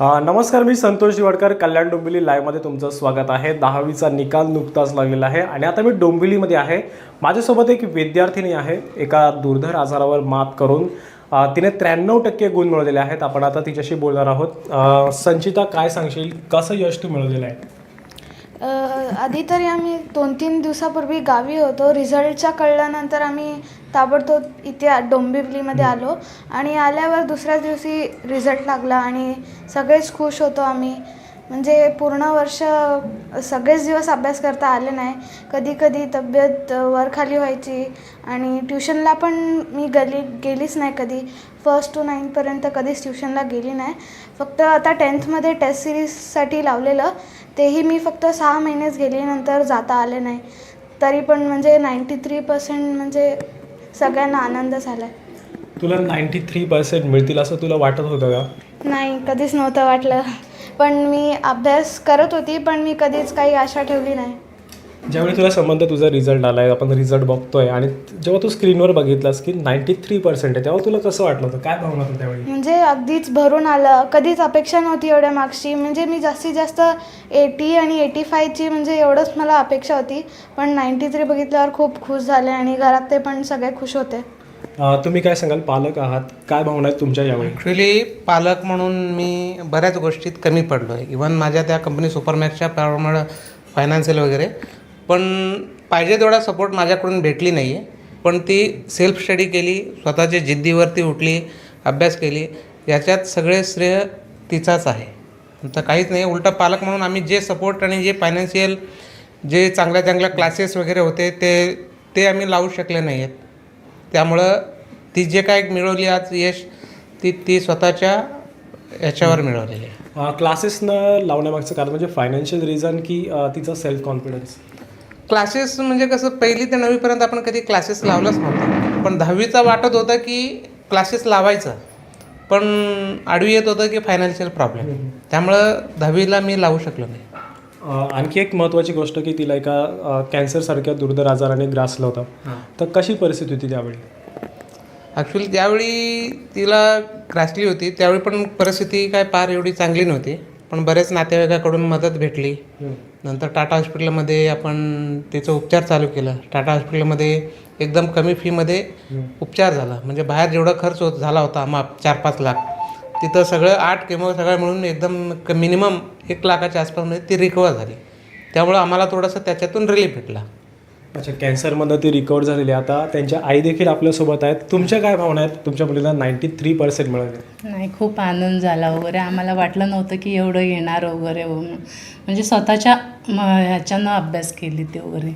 नमस्कार मी संतोष दिवाडकर. कल्याण डोंबिवली लाईव्हमध्ये तुमचं स्वागत आहे. दहावीचा निकाल नुकताच लागलेला आहे आणि आता मी डोंबिवलीमध्ये आहे. माझ्यासोबत एक विद्यार्थिनी आहे. एका दुर्धर आजारावर मात करून तिने त्र्याण्णव टक्के गुण मिळवलेले आहेत. आपण आता तिच्याशी बोलणार आहोत. संचिता काय सांगशील? कसं यश तू मिळवलेलं आहे? आधी तरी आम्ही दोन तीन दिवसापूर्वी गावी होतो. रिझल्टच्या कळल्यानंतर आम्ही ताबडतोब इथे डोंबिवलीमध्ये आलो. आणि आल्यावर दुसऱ्याच दिवशी रिझल्ट लागला आणि सगळेच खुश होतो आम्ही. म्हणजे पूर्ण वर्ष सगळेच दिवस अभ्यास करता आले नाही. कधी कधी तब्येत वरखाली व्हायची आणि ट्युशनला पण मी गली गेलीच नाही कधी. फर्स्ट टू नाईनपर्यंत कधीच ट्युशनला गेली नाही. फक्त आता टेन्थमध्ये टेस्ट सिरीजसाठी लावलेलं. तेही मी फक्त सहा महिनेच गेली नंतर जाता आले नाही. तरी पण म्हणजे नाईंटी थ्री पर्सेंट म्हणजे सगळ्यांना आनंद झाला तुला नाईंटी थ्री पर्सेंट मिळतील असं तुला वाटत होतं का? नाही कधीच नव्हतं वाटलं. पण मी अभ्यास करत होती पण मी कधीच काही आशा ठेवली नाही. ज्यावेळी तुला संबंध तुझा रिझल्ट आला आहे आपण रिझल्ट बघतोय आणि जेव्हा तू स्क्रीनवर बघितलास की नाईंटी थ्री पर्सेंट आहे तेव्हा तुला कसं वाटलं होतं? काय भावना होतं त्यावेळी? म्हणजे अगदीच भरून आलं. कधीच अपेक्षा नव्हती एवढ्या मार्क्सची म्हणजे मी जास्तीत जास्त एटी आणि एटी फायची म्हणजे एवढंच मला अपेक्षा होती. पण नाईंटी थ्री बघितल्यावर खूप खुश झाले आणि घरात ते पण सगळे खुश होते. तुम्ही काय सांगाल? पालक आहात. काय भावना आहेत तुमच्या यावेळी? ॲक्च्युली पालक म्हणून मी बऱ्याच गोष्टीत कमी पडलो आहे इवन माझ्या त्या कंपनी सुपरमॅक्सच्या प्रमाणे फायनान्शियल वगैरे. पण पाहिजे तेवढा सपोर्ट माझ्याकडून भेटली नाही आहे पण ती सेल्फ स्टडी केली स्वतःच्या जिद्दीवरती उठली अभ्यास केली याच्यात सगळे श्रेय तिचाच आहे. तर काहीच नाही उलटा पालक म्हणून आम्ही जे सपोर्ट आणि जे फायनान्शियल जे चांगल्या चांगल्या क्लासेस वगैरे होते ते ते आम्ही लावू शकले नाही आहेत त्यामुळं ती जे काय मिळवली आज यश ती ती स्वतःच्या याच्यावर मिळवलेली आहे. क्लासेस न लावण्यामागचं कारण म्हणजे फायनान्शियल रिझन की तिचा सेल्फ कॉन्फिडन्स क्लासेस म्हणजे कसं पहिली ते नववीपर्यंत आपण कधी क्लासेस लावलंच नव्हतं. पण दहावीचा वाटत होतं की क्लासेस लावायचं. पण आडवी येत होतं की फायनान्शियल प्रॉब्लेम त्यामुळं दहावीला मी लावू शकलो नाही. आणखी एक महत्त्वाची गोष्ट की तिला एका कॅन्सरसारख्या दुर्धर आजाराने ग्रासलं होतं. तर कशी परिस्थिती होती त्यावेळी? ॲक्च्युली ज्यावेळी तिला ग्रासली होती. त्यावेळी पण परिस्थिती काय फार एवढी चांगली नव्हती. पण बरेच नातेवाईकाकडून मदत भेटली. नंतर टाटा हॉस्पिटलमध्ये आपण तिचं उपचार चालू केलं. टाटा हॉस्पिटलमध्ये एकदम कमी फीमध्ये उपचार झाला. म्हणजे बाहेर जेवढा खर्च होत झाला होता माप चार पाच लाख. तिथं सगळं आठ केमो सगळं मिळून एकदम क मिनिमम एक लाखाच्या आसपासमध्ये ती रिकवर झाली. त्यामुळं आम्हाला थोडंसं त्याच्यातून रिलीफ भेटला. अच्छा कॅन्सरमधनं ती रिकवर झालेली आहे. आता त्यांच्या आई देखील आपल्यासोबत आहेत. तुमच्या काय भावना आहेत? तुमच्या मुलीला नाईंटी थ्री पर्सेंट मिळाले. नाही खूप आनंद झाला वगैरे. आम्हाला वाटलं नव्हतं की एवढं येणार वगैरे. म्हणून. म्हणजे स्वतःच्या म, ह्याच्यानं अभ्यास केली ते वगैरे.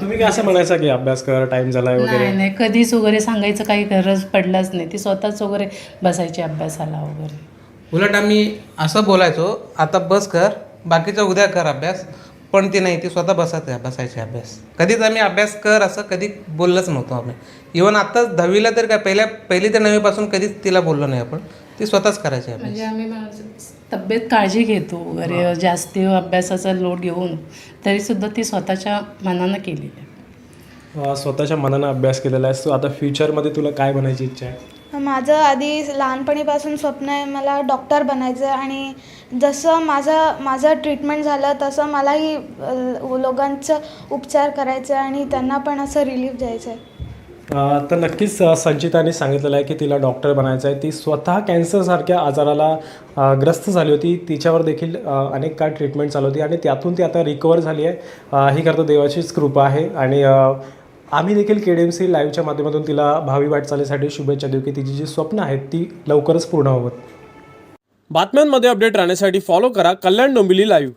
तुम्ही काय असं म्हणायचं की अभ्यास कर टाइम झालाय वगैरे? नाही नाही. कधीच वगैरे सांगायचं काही गरज पडलाच नाही. ती स्वतःच वगैरे बसायची अभ्यासाला वगैरे. उलट आम्ही असं बोलायचो आता बस कर बाकीचा उद्या कर अभ्यास. पण ती नाही ती स्वतः बसत बसायची अभ्यास. कधीच आम्ही अभ्यास कर असं कधी बोललंच नव्हतो आम्ही. इवन आत्ताच दहावीला तर काय पहिल्या पहिली ते नववीपासून कधीच तिला बोललो नाही आपण. ती स्वतःच करायची अभ्यास. म्हणजे आम्ही तब्येत काळजी घेतो वगैरे जास्ती अभ्यासाचा लोड घेऊन तरीसुद्धा ती स्वतःच्या मनानं केलेली आहे. स्वतःच्या मनानं अभ्यास केलेला आहे. सो आता फ्युचरमध्ये तुला काय बनायची इच्छा आहे? माझं आधी लहानपणीपासून स्वप्न आहे मला डॉक्टर बनायचं आणि जसं माझं माझं ट्रीटमेंट झालं तसं मलाही लोकांचं उपचार करायचं आहे आणि त्यांना पण असं रिलीफ द्यायचं आहे तर नक्कीच संचिताने सांगितलेलं आहे की तिला डॉक्टर बनायचं आहे ती स्वतः कॅन्सरसारख्या आजाराला ग्रस्त झाली होती. तिच्यावर देखील अनेक काळ ट्रीटमेंट चालू होती आणि त्यातून ती आता रिकवर झाली आहे. ही करता देवाचीच कृपा आहे आणि आम्ही देखील के डी एम सी लाईव्हच्या माध्यमातून तिला भावी वाटचालीसाठी शुभेच्छा देऊ की तिची जी स्वप्न आहेत ती लवकरच पूर्ण व्हावत बातम्यांमध्ये अपडेट राहण्यासाठी फॉलो करा कल्याण डोंबिवली लाईव्ह